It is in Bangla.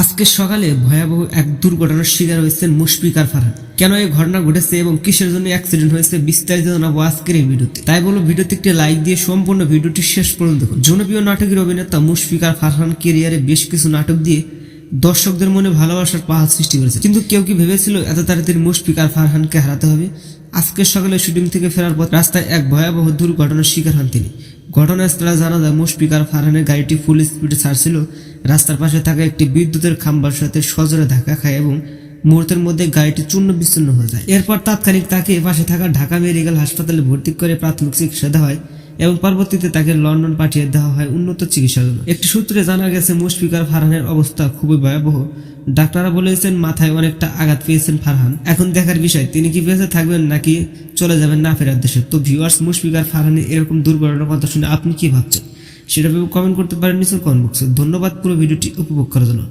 আজকে সকালে ভয়াবহ এক দুর্ঘটনার শিকার হয়েছেন মুশফিকার ফারহান কেন এই ঘটনা ঘটেছে এবং কিসের জন্য অ্যাক্সিডেন্ট হয়েছে বিস্তারিত জানাব আজকের এই ভিডিওতে। তাই বলো ভিডিওতে একটি লাইক দিয়ে সম্পূর্ণ ভিডিওটি শেষ পর্যন্ত দেখুন। জনপ্রিয় নাটকের অভিনেতা মুশফিকার ফারহান কেরিয়ারে বেশ কিছু নাটক দিয়ে দর্শকদের মনে ভালোবাসার পাহাড় সৃষ্টি করেছে। কিন্তু কেউ কি ভেবেছিল, এত তাড়াতাড়ি মুশফিকার ফারহানকে হারাতে হবে? আজকে সকালে শুটিং থেকে ফেরার পর রাস্তায় এক ভয়াবহ দুর্ঘটনার শিকার হন তিনি। ঘটনাস্থলে জানা যায় মুশফিকার ফারহানের গাড়িটি ফুল স্পিডে ছাড়ছিল। রাস্তার পাশে থাকা একটি বিদ্যুতের খাম্বার সাথে সজোরে ধাক্কা খায় এবং মুহূর্তের মধ্যে গাড়িটি চূর্ণ বিচ্ছিন্ন হয়ে যায়। এরপর তাৎক্ষণিক তাকে পাশে থাকা ঢাকা মেডিকেল হাসপাতালে ভর্তি করে প্রাথমিক চিকিৎসা দেওয়া হয়। এবং পরবর্তীতে তাকে লন্ডন পাঠিয়ে দেওয়া হয় উন্নত চিকিৎসার জন্য। একটি সূত্রে জানা গেছে মুশফিকার ফারহানের অবস্থা খুবই ভয়াবহ। ডাক্তাররা বলেছেন, মাথায় অনেকটা আঘাত পেয়েছেন ফারহান। এখন দেখার বিষয়, তিনি কি বেঁচে থাকবেন নাকি চলে যাবেন না ফেরার দেশে? তো ভিউয়ার্স মুশফিকার ফারহানের এরকম দুর্ঘটনার কথা শুনে আপনি কি ভাবছেন? সেটা কমেন্ট করতে পারেন নিচের কমেন্ট বক্সে ধন্যবাদ পুরো ভিডিওটি উপভোগ করার জন্য।